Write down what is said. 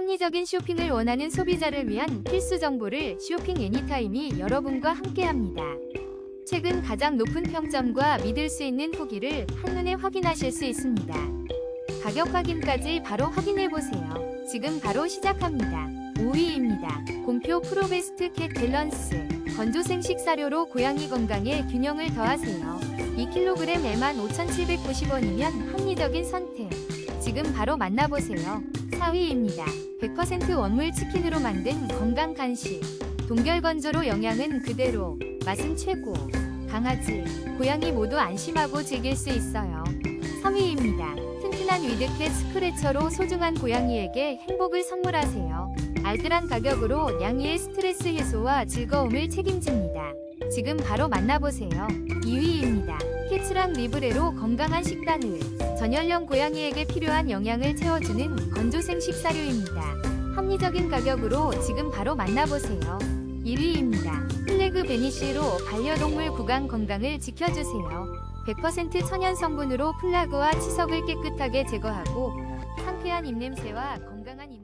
합리적인 쇼핑을 원하는 소비자를 위한 필수 정보를 쇼핑 애니타임이 여러분과 함께합니다. 최근 가장 높은 평점과 믿을 수 있는 후기를 한눈에 확인하실 수 있습니다. 가격 확인까지 바로 확인해 보세요. 지금 바로 시작합니다. 5위입니다. 곰표 프로베스트 캣 밸런스 건조생 식사료로 고양이 건강에 균형을 더하세요. 2kg에 15,790원이면 합리적인 선택. 지금 바로 만나보세요. 4위입니다. 100% 원물 치킨으로 만든 건강 간식. 동결 건조로 영양은 그대로, 맛은 최고. 강아지, 고양이 모두 안심하고 즐길 수 있어요. 3위입니다. 튼튼한 위드캣 스크래처로 소중한 고양이에게 행복을 선물하세요. 알뜰한 가격으로 양이의 스트레스 해소와 즐거움을 책임집니다. 지금 바로 만나보세요. 2위입니다. 캐츠랑 리브레로 건강한 식단을 전연령 고양이에게 필요한 영양을 채워주는 건조생 식사료입니다. 합리적인 가격으로 지금 바로 만나보세요. 1위입니다. 플래그 베니쉬로 반려동물 구강 건강을 지켜주세요. 100% 천연 성분으로 플라그와 치석을 깨끗하게 제거하고 상쾌한 입냄새와 건강한 입